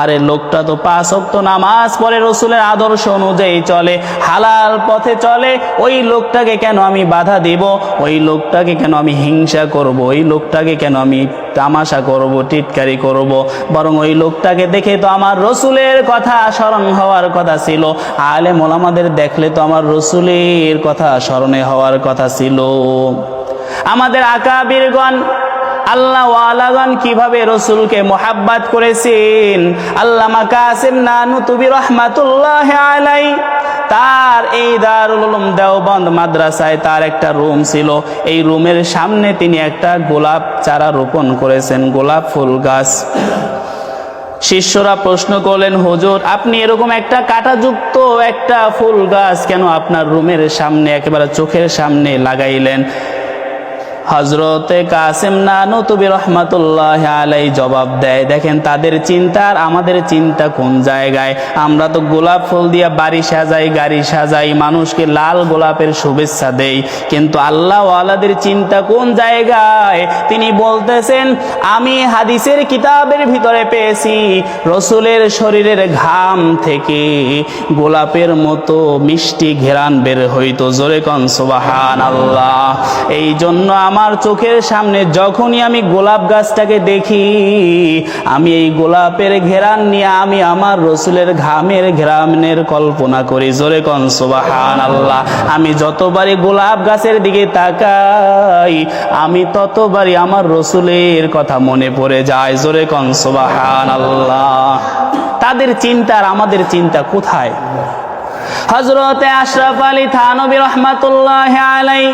আরে লোকটা তো পাঁচ অক্ত নামাজ পড়ে, রসুলের আদর্শ অনুযায়ী চলে, হালাল পথে চলে, ওই লোকটাকে কেন আমি বাধা দিব? ওই লোকটাকে কেন আমি হিংসা করব? ওই লোকটাকে কেন আমি তামাশা করব, টিটকারি করব? বরং ওই লোকটাকে দেখে তো আমার রসুলের কথা স্মরণ হওয়ার কথা ছিল। আলে মোলামাদের দেখলে তো আমার রসুলের কথা স্মরণে হওয়ার কথা ছিল। আমাদের আকাবিরগণ আল্লাহ ওয়ালাগন কীভাবে রসুলকে মোহাব্বাত করেছেন? আল্লামা কাসিম নানুতুবি রহমাতুল্লাহ আলাই। তার এই দারুল উলুম দেওবন্দ মাদ্রাসায় তার একটা রুম ছিল। এই রুমের সামনে তিনি একটা গোলাপ চারা রোপণ করেছেন, গোলাপ ফুল গাছ। শিষ্যরা প্রশ্ন করলেন, হুজুর, আপনি এরকম একটা কাটাযুক্ত একটা ফুল গাছ কেন আপনার রুমের সামনে, একেবারে চোখের সামনে লাগাইলেন? হজরতে কাসেম নানুতুবি রহমাতুল্লাহ আলাই জবাব দেয়, দেখেন তাদের চিন্তা আর আমাদের চিন্তা কোন জায়গায়? আমরা তো গোলাপ ফুল দিয়ে বাড়ি সাজাই, গাড়ি সাজাই, মানুষকে লাল গোলাপের শুভেচ্ছা দেই। কিন্তু আল্লাহ আলাদের চিন্তা কোন জায়গায়? তিনি বলতেছেন, আমি হাদিসের কিতাবের ভিতরে পেয়েছি, রসুলের শরীরের ঘাম থেকে গোলাপের মতো মিষ্টি ঘেরান বের হইতো। জোরে কন সুবাহান আল্লাহ এই জন্য আমার চোখের সামনে যখনই আমি গোলাপ গাছটাকে দেখি, আমি এই গোলাপের ঘেরান নিয়ে আমি আমার রসুলের ঘামের ঘেরানের কল্পনা করি। জোরে কন সুবাহান আল্লাহ আমি যতবারই গোলাপ গাছের দিকে তাকাই, আমি ততবারই আমার রসুলের কথা মনে পড়ে যায়। জোরে কন সুবাহান আল্লাহ তাদের চিন্তা আর আমাদের চিন্তা কোথায়? হজরতে আশরাফ আলী থানবী রহমাতুল্লাহ আলাই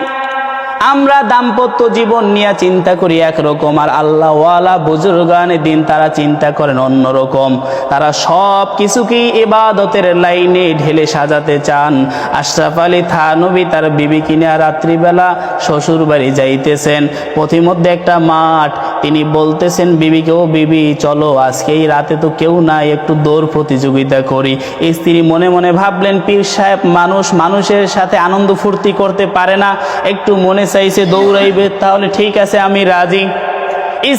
আমরা দাম্পত্য জীবন নিয়ে চিন্তা করি একরকম, আর আল্লাহওয়ালা বুজুর্গানে দিন তারা চিন্তা করেন অন্যরকম। তারা সব কিছুকেই এবাদতের লাইনে ঢেলে সাজাতে চান? আশরাফ আলী থানবী তার বিবি কিনে রাত্রিবেলা শ্বশুর বাড়ি যাইতেছেন। পথিমধ্যে একটা মাঠ তিনি বলতেছেন বিবিকে ও বিবি, চলো আজকে এই রাতে তো কেউ নাই, একটু দৌড় প্রতিযোগিতা করি। স্ত্রী মনে মনে ভাবলেন, পীর সাহেব, মানুষ মানুষের সাথে আনন্দ ফুর্তি করতে পারে না, একটু মনে চাইছে দৌড়াইবে, তাহলে ঠিক আছে, আমি রাজি।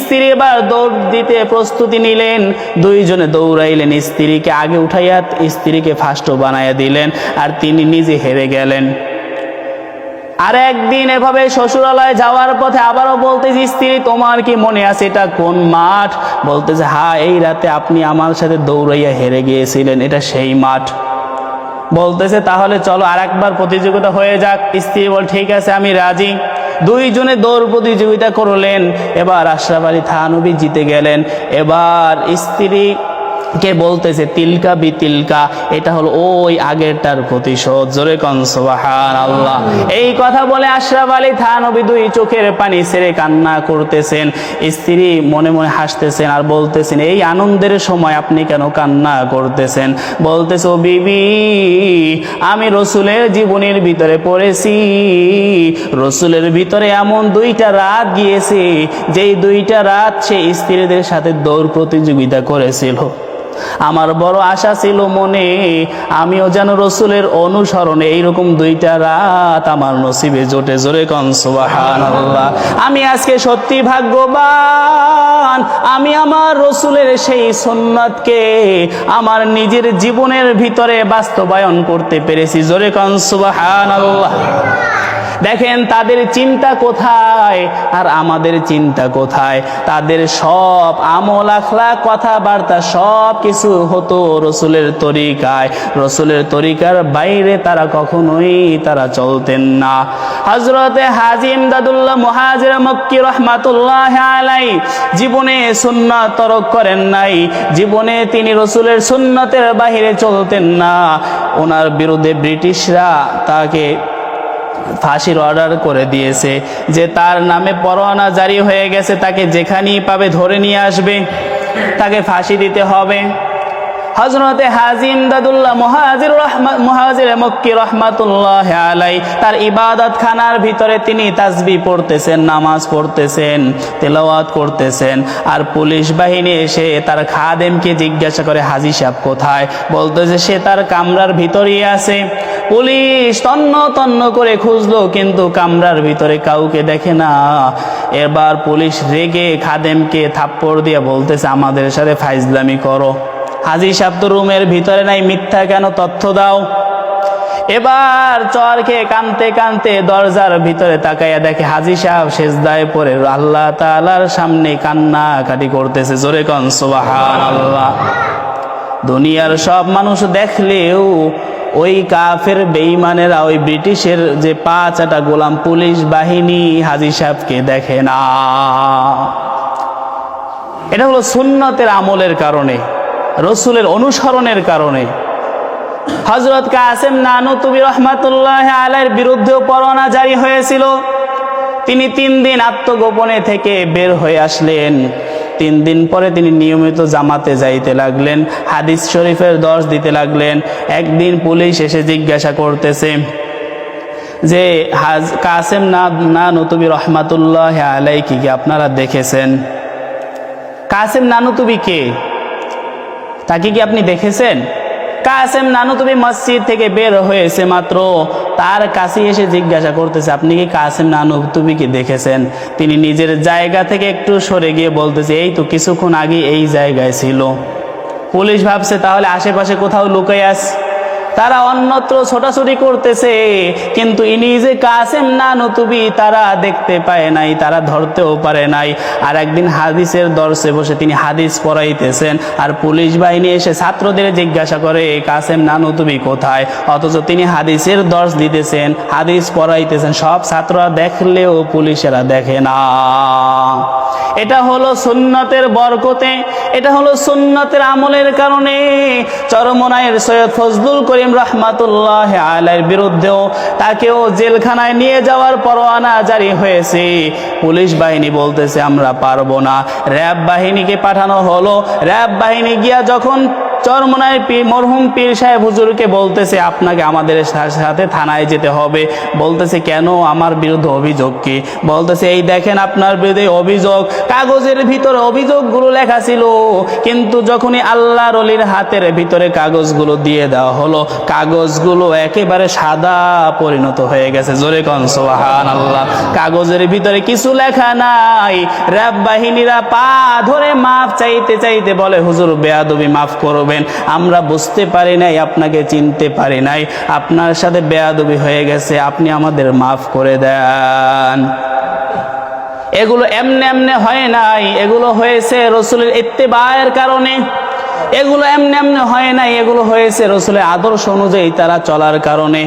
স্ত্রী এবার দৌড় দিতে প্রস্তুতি নিলেন। দুইজনে দৌড়াইলেন, স্ত্রীকে আগে উঠাইয়া স্ত্রীকে ফার্স্ট বানাইয়া দিলেন, আর তিনি নিজে হেরে গেলেন। আর একদিন এভাবে শ্বশুরালয় যাওয়ার পথে আবারও বলতেছি, স্ত্রী, তোমার কি মনে আছে এটা কোন মাঠ? বলতেছে হ্যাঁ এই রাতে আপনি আমার সাথে দৌড়াইয়া হেরে গিয়েছিলেন, এটা সেই মাঠ। বলতেছে, তাহলে চলো আর একবার প্রতিযোগিতা হয়ে যাক। স্ত্রী বল, ঠিক আছে, আমি রাজি। দুইজনে দৌড় প্রতিযোগিতা করলেন। এবার আশরাফ আলী থানবী জিতে গেলেন। এবার স্ত্রী কে বলতেছে তিলকা বি তিলকা এটা হলো ওই আগেরটার প্রতিশোধ। জোরে কনসবাহান আল্লাহ এই কথা বলে আশরাফ আলী থানবী দুই চোখের পানি ছেড়ে কান্না করতেছেন। স্ত্রী মনে মনে হাসতেছেন আর বলতেছেন, এই আনন্দের সময় আপনি কেন কান্না করতেছেন? বলতেছে বিবি, আমি রসুলের জীবনের ভিতরে পড়েছি। রসুলের ভিতরে এমন দুইটা রাত গিয়েছে, যেই দুইটা রাত সে স্ত্রীদের সাথে দৌড় প্রতিযোগিতা করেছিল। আমার বড় আশা ছিল মনে, আমিও যেন রসুলের অনুসরণে এইরকম দুইটা রাত আমার নসিবে জোটে জোরে কনসবাহান আমি আজকে সত্যি ভাগ্যবান, আমি আমার রসুলের সেই সুন্নাতকে আমার নিজের জীবনের ভিতরে বাস্তবায়ন করতে পেরেছি, জোরে কনসবাহান আল্লাহ দেখেন তাদের চিন্তা কোথায়? আর আমাদের চিন্তা কোথায়? তাদের সব আমল আখলা কথাবার্তা সব কিছু হতো রসুলের তরিকায়। রসুলের তরিকার বাইরে তারা কখনোই তারা চলতেন না। হজরতে হাজিম দাদুল্লাহ মুহাজির মক্কি রহমাতুল্লাহ আলাই জীবনে সুন্নাত তরক করেন নাই। জীবনে তিনি রসুলের সুন্নতের বাহিরে চলতেন না। ওনার বিরুদ্ধে ব্রিটিশরা তাকে ফাঁসির অর্ডার করে দিয়েছে যে তার নামে পরোয়ানা জারি হয়ে গেছে, তাকে যেখানেই পাবে ধরে নিয়ে আসবে, তাকে ফাঁসি দিতে হবে। হজরতে হাজিম দাদুল্লাহ মহাজির মহাজির মক্কি রহমাতুল্লাহ আলাই তার ইবাদত খানার ভিতরে তিনি তাসবি পড়তেছেন, নামাজ পড়তেছেন, তেলাওয়াত করতেছেন, আর পুলিশ বাহিনী এসে তার খাদেমকে জিজ্ঞাসা করে, হাজি সাহেব কোথায়? বলতেছে সে তার কামরার ভিতরেই আছে। পুলিশ তন্ন তন্ন করে খুঁজলো, কিন্তু কামরার ভিতরে কাউকে দেখে না। এবার পুলিশ রেগে খাদেমকে থাপ্পড় দিয়ে বলতেছে, আমাদের সাথে ফাইজলামি করো। হাজি সাহেব তো রুমের ভিতরে নাই, মিথ্যা কেন তথ্য দাও? এবার চর খেয়ে কানতে কানতে দরজার ভিতরে তাকাইয়া দেখে হাজি সাহেব শেষদায় পরে আল্লাহ তালার সামনে কান্না কাটি করতেছে, জোরে কন সুবাহান আল্লাহ দুনিয়ার সব মানুষ দেখলেও ওই কাফের বেইমানেরা ওই ব্রিটিশের যে পাঁচটা গোলাম পুলিশ বাহিনী হাজি সাহেবকে দেখে না। এটা হলো সুন্নতের আমলের কারণে। রসুলের অনুসরণের কারণে। হজরত কাসেম নানুতুবি রহমাতুল্লাহ আলাইয়ের বিরুদ্ধেও পরোয়ানা জারি হয়েছিল। তিনি তিন দিন আত্মগোপনে থেকে বের হয়ে আসলেন। তিন দিন পরে তিনি নিয়মিত জামাতে যাইতে লাগলেন, হাদিস শরীফের দশ দিতে লাগলেন। একদিন পুলিশ এসে জিজ্ঞাসা করতেছে যে, হাজ, কাসেম না না নতুবি রহমাতুল্লাহ আলাই কি আপনারা দেখেছেন? কাসেম নানুতুবি কে? তাকে কি আপনি দেখেছেন? কাসেম নানু, তুমি মসজিদ থেকে বের হয়েছে মাত্র। তার কাছে এসে জিজ্ঞাসা করতেছে, আপনি কি কাসেম নানু, তুমি কি দেখেছেন? তিনি নিজের জায়গা থেকে একটু সরে গিয়ে বলতেছে, এই তো কিছুক্ষণ আগে এই জায়গায় ছিল। পুলিশ ভাবছে, তাহলে আশেপাশে কোথাও লুকাই আস। তারা অন্যত্র ছোটাছুটি করতেছে, কিন্তু ইনি যে কাসেম না নতুবি, তারা দেখতে পায় নাই, তারা ধরতেও পারে নাই। আর একদিন হাদিসের দর্শে বসে তিনি হাদিস পড়াইতেছেন, আর পুলিশ বাহিনী এসে ছাত্রদের জিজ্ঞাসা করে, কাসেম না নতুবি কোথায়? অথচ তিনি হাদিসের দর্শ দিতেছেন, হাদিস পড়াইতেছেন, সব ছাত্ররা দেখলেও পুলিশেরা দেখে না। এটা হলো সুন্নতের বরকতে, এটা হলো সুন্নতের আমলের কারণে। চরমনায়ের সৈয়দ ফজলুল করিম রহমাতুল্লাহ আলের বিরুদ্ধেও তাকেও জেলখানায় নিয়ে যাওয়ার পরোয়ানা জারি হয়েছে। পুলিশ বাহিনী বলতেছে, আমরা পারব না। র্যাব বাহিনীকে পাঠানো হলো। র্যাব বাহিনী গিয়া যখন চরমনায় পীর, মরহুম পীর সাহেব হুজুরকে বলতেছে, আপনাকে আমাদের সাথে থানায় যেতে হবে। বলতেছে, কেন? আমার বিরুদ্ধে অভিযোগ কি? বলতেছে, এই দেখেন আপনার বিরুদ্ধে অভিযোগ। কাগজের ভিতরে অভিযোগগুলো লেখা ছিল, কিন্তু যখনই আল্লাহর অলির হাতের ভিতরে কাগজগুলো দিয়ে দেওয়া হলো, কাগজগুলো একেবারে সাদা পরিণত হয়ে গেছে। জোরে কন সোহান আল্লাহ কাগজের ভিতরে কিছু লেখা নাই। র্যাব বাহিনীরা পা ধরে মাফ চাইতে চাইতে বলে, হুজুর, বেয়াদবি মাফ করবেন আমরা বুঝতে পারি নাই, আপনাকে চিনতে পারি নাই। আপনার সাথে বেয়াদবি হয়ে গেছে, আপনি আমাদের মাফ করে দেন। এগুলো এমনে এমনে হয় নাই, এগুলো হয়েছে রসুলের ইত্তেবায়ের কারণে। এগুলো এমনি এমনি হয় নাই, এগুলো হয়েছে রসুলের আদর্শ অনুযায়ী তারা চলার কারণে।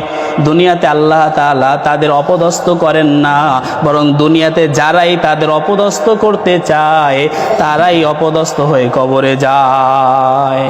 দুনিয়াতে আল্লাহ তাআলা তাদের অপদস্থ করেন না, বরং দুনিয়াতে যারাই তাদের অপদস্থ করতে চায়, তারাই অপদস্থ হয়ে কবরে যায়।